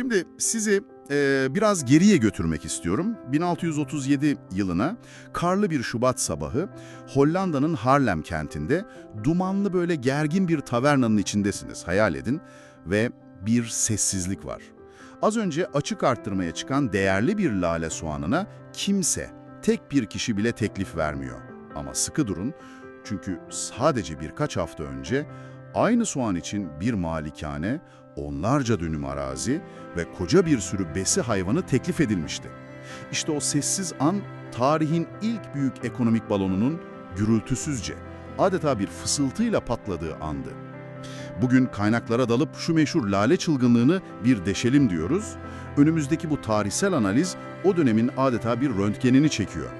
Şimdi sizi e, biraz geriye götürmek istiyorum. 1637 yılına karlı bir Şubat sabahı Hollanda'nın Haarlem kentinde dumanlı böyle gergin bir tavernanın içindesiniz. Hayal edin ve bir sessizlik var. Az önce açık arttırmaya çıkan değerli bir lale soğanına kimse, tek bir kişi bile teklif vermiyor. Ama sıkı durun çünkü sadece birkaç hafta önce aynı soğan için bir malikane, onlarca dönüm arazi ve koca bir sürü besi hayvanı teklif edilmişti. İşte o sessiz an tarihin ilk büyük ekonomik balonunun gürültüsüzce, adeta bir fısıltıyla patladığı andı. Bugün kaynaklara dalıp şu meşhur lale çılgınlığını bir deşelim diyoruz. Önümüzdeki bu tarihsel analiz o dönemin adeta bir röntgenini çekiyor.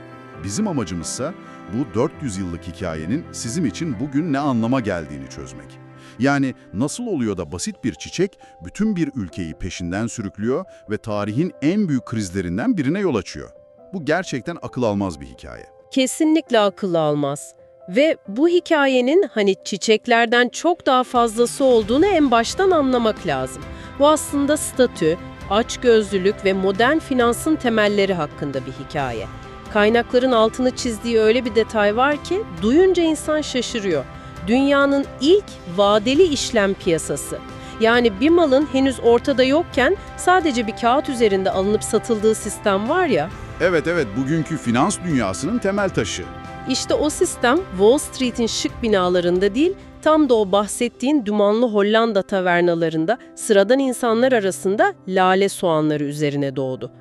Bizim amacımızsa bu 400 yıllık hikayenin sizin için bugün ne anlama geldiğini çözmek. Yani nasıl oluyor da basit bir çiçek bütün bir ülkeyi peşinden sürüklüyor ve tarihin en büyük krizlerinden birine yol açıyor. Bu gerçekten akıl almaz bir hikaye. Kesinlikle akıllı almaz. Ve bu hikayenin hani çiçeklerden çok daha fazlası olduğunu en baştan anlamak lazım. Bu aslında statü, açgözlülük ve modern finansın temelleri hakkında bir hikaye. Kaynakların altını çizdiği öyle bir detay var ki duyunca insan şaşırıyor. Dünyanın ilk vadeli işlem piyasası. Yani bir malın henüz ortada yokken sadece bir kağıt üzerinde alınıp satıldığı sistem var ya, Evet evet bugünkü finans dünyasının temel taşı. İşte o sistem Wall Street'in şık binalarında değil, tam da o bahsettiğin dumanlı Hollanda tavernalarında sıradan insanlar arasında lale soğanları üzerine doğdu.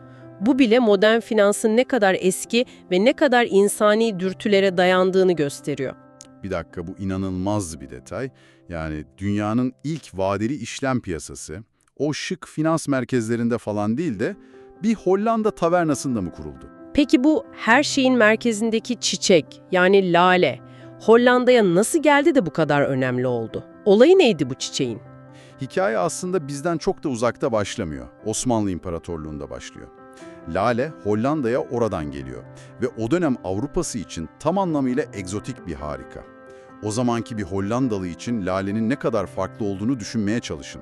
Bu bile modern finansın ne kadar eski ve ne kadar insani dürtülere dayandığını gösteriyor. Bir dakika bu inanılmaz bir detay. Yani dünyanın ilk vadeli işlem piyasası o şık finans merkezlerinde falan değil de bir Hollanda tavernasında mı kuruldu? Peki bu her şeyin merkezindeki çiçek yani lale Hollanda'ya nasıl geldi de bu kadar önemli oldu? Olayı neydi bu çiçeğin? Hikaye aslında bizden çok da uzakta başlamıyor. Osmanlı İmparatorluğu'nda başlıyor. Lale Hollanda'ya oradan geliyor ve o dönem Avrupası için tam anlamıyla egzotik bir harika. O zamanki bir Hollandalı için lalenin ne kadar farklı olduğunu düşünmeye çalışın.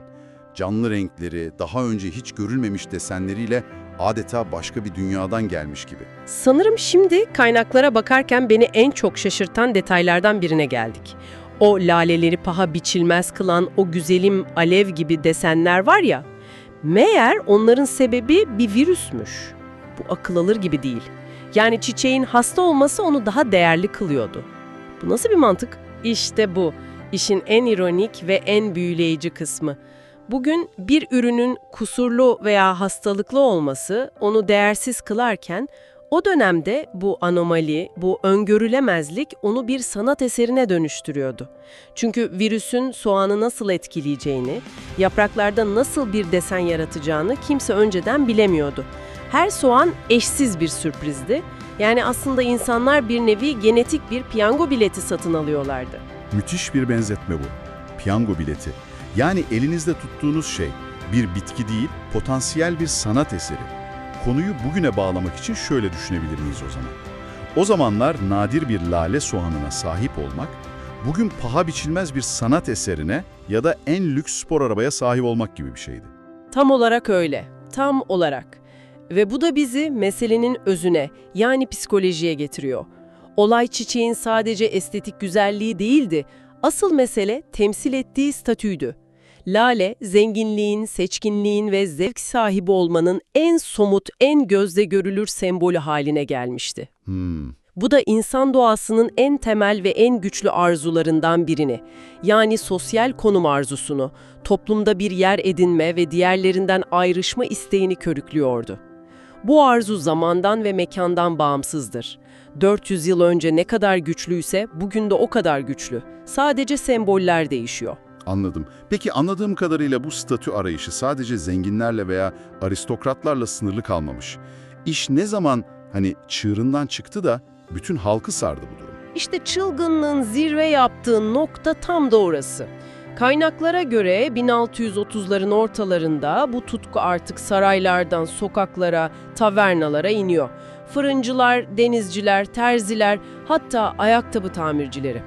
Canlı renkleri, daha önce hiç görülmemiş desenleriyle adeta başka bir dünyadan gelmiş gibi. Sanırım şimdi kaynaklara bakarken beni en çok şaşırtan detaylardan birine geldik. O laleleri paha biçilmez kılan o güzelim alev gibi desenler var ya, meğer onların sebebi bir virüsmüş. Bu akıl alır gibi değil. Yani çiçeğin hasta olması onu daha değerli kılıyordu. Bu nasıl bir mantık? İşte bu. İşin en ironik ve en büyüleyici kısmı. Bugün bir ürünün kusurlu veya hastalıklı olması onu değersiz kılarken o dönemde bu anomali, bu öngörülemezlik onu bir sanat eserine dönüştürüyordu. Çünkü virüsün soğanı nasıl etkileyeceğini, yapraklarda nasıl bir desen yaratacağını kimse önceden bilemiyordu. Her soğan eşsiz bir sürprizdi. Yani aslında insanlar bir nevi genetik bir piyango bileti satın alıyorlardı. Müthiş bir benzetme bu. Piyango bileti. Yani elinizde tuttuğunuz şey bir bitki değil, potansiyel bir sanat eseri. Konuyu bugüne bağlamak için şöyle düşünebilir miyiz o zaman? O zamanlar nadir bir lale soğanına sahip olmak, bugün paha biçilmez bir sanat eserine ya da en lüks spor arabaya sahip olmak gibi bir şeydi. Tam olarak öyle. Tam olarak. Ve bu da bizi meselenin özüne yani psikolojiye getiriyor. Olay çiçeğin sadece estetik güzelliği değildi. Asıl mesele temsil ettiği statüydü. Lale, zenginliğin, seçkinliğin ve zevk sahibi olmanın en somut, en gözle görülür sembolü haline gelmişti. Hmm, Bu da insan doğasının en temel ve en güçlü arzularından birini, yani sosyal konum arzusunu, toplumda bir yer edinme ve diğerlerinden ayrışma isteğini körüklüyordu. Bu arzu zamandan ve mekandan bağımsızdır. 400 yıl önce ne kadar güçlüyse bugün de o kadar güçlü. Sadece semboller değişiyor. Anladım. Peki anladığım kadarıyla bu statü arayışı sadece zenginlerle veya aristokratlarla sınırlı kalmamış. İş ne zaman hani çığırından çıktı da bütün halkı sardı bu durum. İşte çılgınlığın zirve yaptığı nokta tam da orası. Kaynaklara göre 1630'ların ortalarında bu tutku artık saraylardan sokaklara, tavernalara iniyor. Fırıncılar, denizciler, terziler, hatta ayakkabı tamircileri.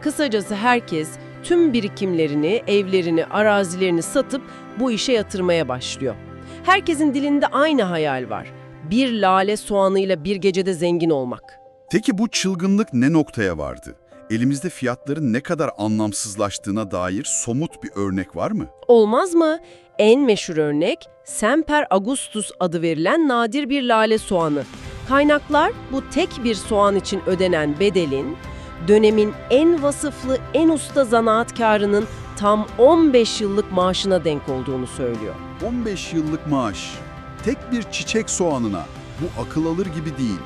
Kısacası herkes tüm birikimlerini, evlerini, arazilerini satıp bu işe yatırmaya başlıyor. Herkesin dilinde aynı hayal var. Bir lale soğanıyla bir gecede zengin olmak. Peki bu çılgınlık ne noktaya vardı? Elimizde fiyatların ne kadar anlamsızlaştığına dair somut bir örnek var mı? Olmaz mı? En meşhur örnek Semper Augustus adı verilen nadir bir lale soğanı. Kaynaklar bu tek bir soğan için ödenen bedelin dönemin en vasıflı, en usta zanaatkarının tam 15 yıllık maaşına denk olduğunu söylüyor. 15 yıllık maaş. Tek bir çiçek soğanına. Bu akıl alır gibi değil.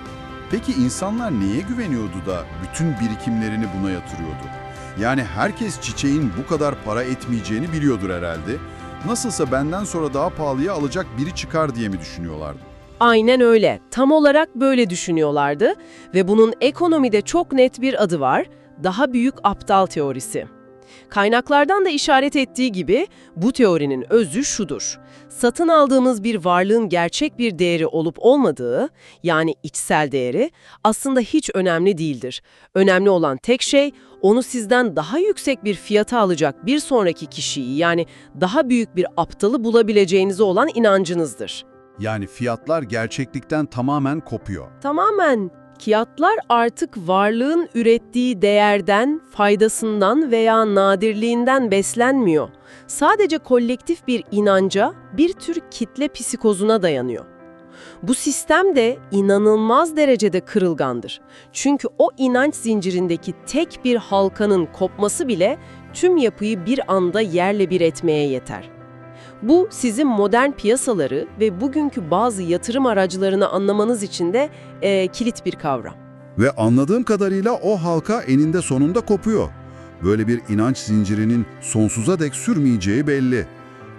Peki insanlar neye güveniyordu da bütün birikimlerini buna yatırıyordu? Yani herkes çiçeğin bu kadar para etmeyeceğini biliyordur herhalde. Nasılsa benden sonra daha pahalıya alacak biri çıkar diye mi düşünüyorlardı? Aynen öyle. Tam olarak böyle düşünüyorlardı ve bunun ekonomide çok net bir adı var. Daha büyük aptal teorisi. Kaynaklardan da işaret ettiği gibi bu teorinin özü şudur. Satın aldığımız bir varlığın gerçek bir değeri olup olmadığı, yani içsel değeri aslında hiç önemli değildir. Önemli olan tek şey onu sizden daha yüksek bir fiyata alacak bir sonraki kişiyi yani daha büyük bir aptalı bulabileceğinize olan inancınızdır. Yani fiyatlar gerçeklikten tamamen kopuyor. Tamamen fiyatlar artık varlığın ürettiği değerden, faydasından veya nadirliğinden beslenmiyor. Sadece kolektif bir inanca, bir tür kitle psikozuna dayanıyor. Bu sistem de inanılmaz derecede kırılgandır. Çünkü o inanç zincirindeki tek bir halkanın kopması bile tüm yapıyı bir anda yerle bir etmeye yeter. Bu sizin modern piyasaları ve bugünkü bazı yatırım araçlarını anlamanız için de e, kilit bir kavram. Ve anladığım kadarıyla o halka eninde sonunda kopuyor. Böyle bir inanç zincirinin sonsuza dek sürmeyeceği belli.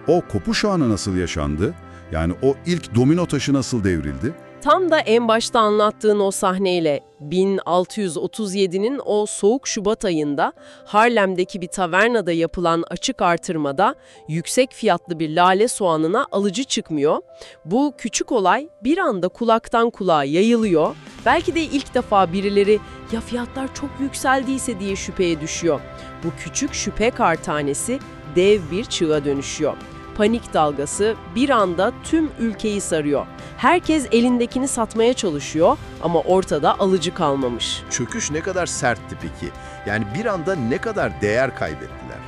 O kopuş anı nasıl yaşandı? Yani o ilk domino taşı nasıl devrildi? Tam da en başta anlattığın o sahneyle 1637'nin o soğuk Şubat ayında Harlem'deki bir tavernada yapılan açık artırmada yüksek fiyatlı bir lale soğanına alıcı çıkmıyor. Bu küçük olay bir anda kulaktan kulağa yayılıyor. Belki de ilk defa birileri ya fiyatlar çok yükseldiyse diye şüpheye düşüyor. Bu küçük şüphe kartanesi dev bir çığa dönüşüyor. Panik dalgası bir anda tüm ülkeyi sarıyor. Herkes elindekini satmaya çalışıyor ama ortada alıcı kalmamış. Çöküş ne kadar sertti peki? Yani bir anda ne kadar değer kaybettiler?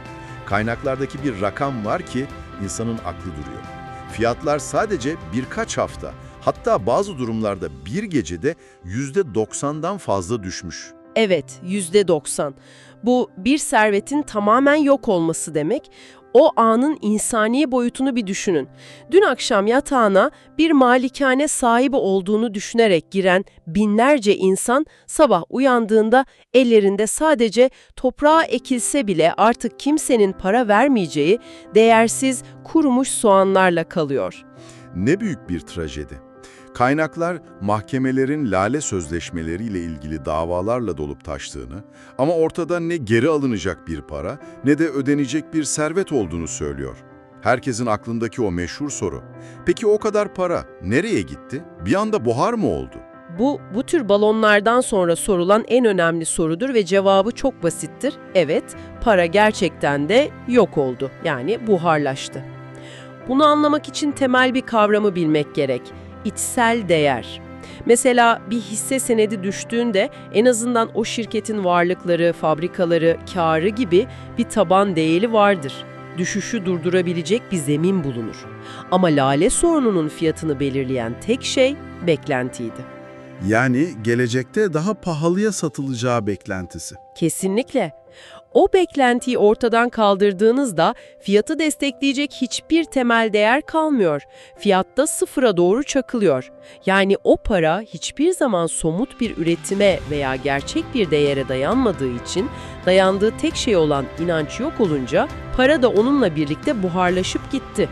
Kaynaklardaki bir rakam var ki insanın aklı duruyor. Fiyatlar sadece birkaç hafta, hatta bazı durumlarda bir gecede %90'dan fazla düşmüş. Evet, yüzde 90. Bu bir servetin tamamen yok olması demek. O anın insani boyutunu bir düşünün. Dün akşam yatağına bir malikane sahibi olduğunu düşünerek giren binlerce insan sabah uyandığında ellerinde sadece toprağa ekilse bile artık kimsenin para vermeyeceği değersiz kurumuş soğanlarla kalıyor. Ne büyük bir trajedi. Kaynaklar mahkemelerin lale sözleşmeleriyle ilgili davalarla dolup taştığını ama ortada ne geri alınacak bir para ne de ödenecek bir servet olduğunu söylüyor. Herkesin aklındaki o meşhur soru. Peki o kadar para nereye gitti? Bir anda buhar mı oldu? Bu, bu tür balonlardan sonra sorulan en önemli sorudur ve cevabı çok basittir. Evet, para gerçekten de yok oldu. Yani buharlaştı. Bunu anlamak için temel bir kavramı bilmek gerek. İçsel değer. Mesela bir hisse senedi düştüğünde en azından o şirketin varlıkları, fabrikaları, karı gibi bir taban değeri vardır. Düşüşü durdurabilecek bir zemin bulunur. Ama lale sorununun fiyatını belirleyen tek şey beklentiydi. Yani gelecekte daha pahalıya satılacağı beklentisi. Kesinlikle. O beklentiyi ortadan kaldırdığınızda fiyatı destekleyecek hiçbir temel değer kalmıyor. Fiyatta sıfıra doğru çakılıyor. Yani o para hiçbir zaman somut bir üretime veya gerçek bir değere dayanmadığı için dayandığı tek şey olan inanç yok olunca para da onunla birlikte buharlaşıp gitti.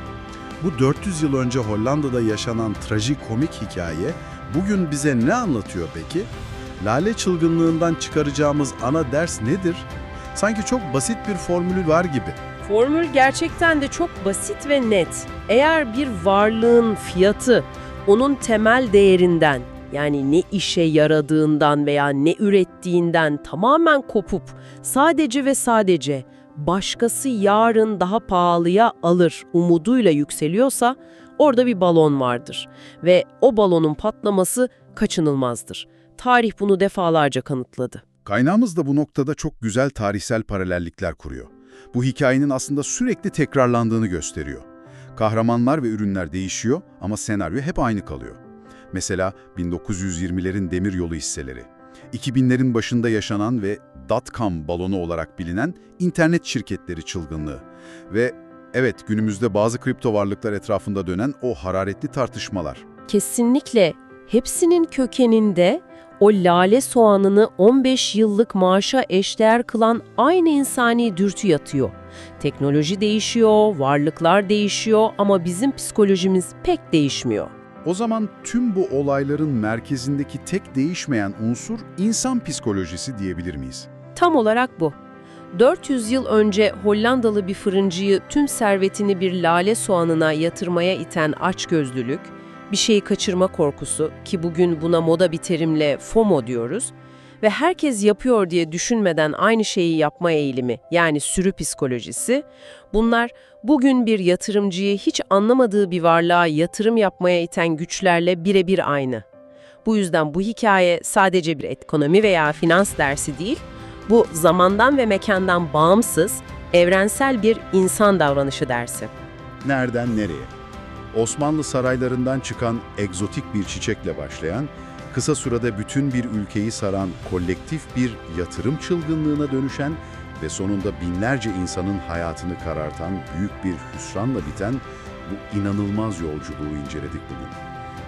Bu 400 yıl önce Hollanda'da yaşanan trajikomik hikaye bugün bize ne anlatıyor peki? Lale çılgınlığından çıkaracağımız ana ders nedir? Sanki çok basit bir formülü var gibi. Formül gerçekten de çok basit ve net. Eğer bir varlığın fiyatı onun temel değerinden yani ne işe yaradığından veya ne ürettiğinden tamamen kopup sadece ve sadece başkası yarın daha pahalıya alır umuduyla yükseliyorsa Orada bir balon vardır ve o balonun patlaması kaçınılmazdır. Tarih bunu defalarca kanıtladı. Kaynağımız da bu noktada çok güzel tarihsel paralellikler kuruyor. Bu hikayenin aslında sürekli tekrarlandığını gösteriyor. Kahramanlar ve ürünler değişiyor ama senaryo hep aynı kalıyor. Mesela 1920'lerin demiryolu hisseleri, 2000'lerin başında yaşanan ve dot-com balonu olarak bilinen internet şirketleri çılgınlığı ve evet günümüzde bazı kripto varlıklar etrafında dönen o hararetli tartışmalar. Kesinlikle hepsinin kökeninde o lale soğanını 15 yıllık maaşa eşdeğer kılan aynı insani dürtü yatıyor. Teknoloji değişiyor, varlıklar değişiyor ama bizim psikolojimiz pek değişmiyor. O zaman tüm bu olayların merkezindeki tek değişmeyen unsur insan psikolojisi diyebilir miyiz? Tam olarak bu. 400 yıl önce Hollandalı bir fırıncıyı tüm servetini bir lale soğanına yatırmaya iten açgözlülük, bir şeyi kaçırma korkusu ki bugün buna moda bir terimle FOMO diyoruz ve herkes yapıyor diye düşünmeden aynı şeyi yapma eğilimi yani sürü psikolojisi, bunlar bugün bir yatırımcıyı hiç anlamadığı bir varlığa yatırım yapmaya iten güçlerle birebir aynı. Bu yüzden bu hikaye sadece bir ekonomi veya finans dersi değil, bu zamandan ve mekandan bağımsız, evrensel bir insan davranışı dersi. Nereden nereye? Osmanlı saraylarından çıkan egzotik bir çiçekle başlayan, kısa sürede bütün bir ülkeyi saran kolektif bir yatırım çılgınlığına dönüşen ve sonunda binlerce insanın hayatını karartan büyük bir hüsranla biten bu inanılmaz yolculuğu inceledik bugün.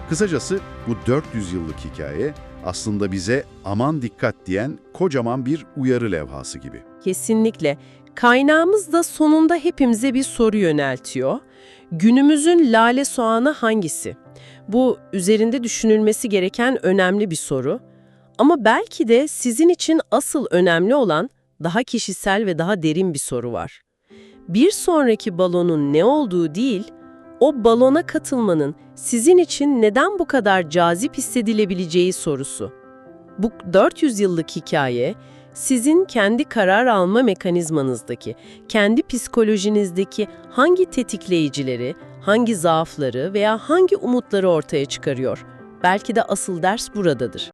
Kısacası bu 400 yıllık hikaye aslında bize aman dikkat diyen kocaman bir uyarı levhası gibi. Kesinlikle. Kaynağımız da sonunda hepimize bir soru yöneltiyor. Günümüzün lale soğanı hangisi? Bu üzerinde düşünülmesi gereken önemli bir soru. Ama belki de sizin için asıl önemli olan daha kişisel ve daha derin bir soru var. Bir sonraki balonun ne olduğu değil, o balona katılmanın sizin için neden bu kadar cazip hissedilebileceği sorusu. Bu 400 yıllık hikaye, sizin kendi karar alma mekanizmanızdaki, kendi psikolojinizdeki hangi tetikleyicileri, hangi zaafları veya hangi umutları ortaya çıkarıyor? Belki de asıl ders buradadır.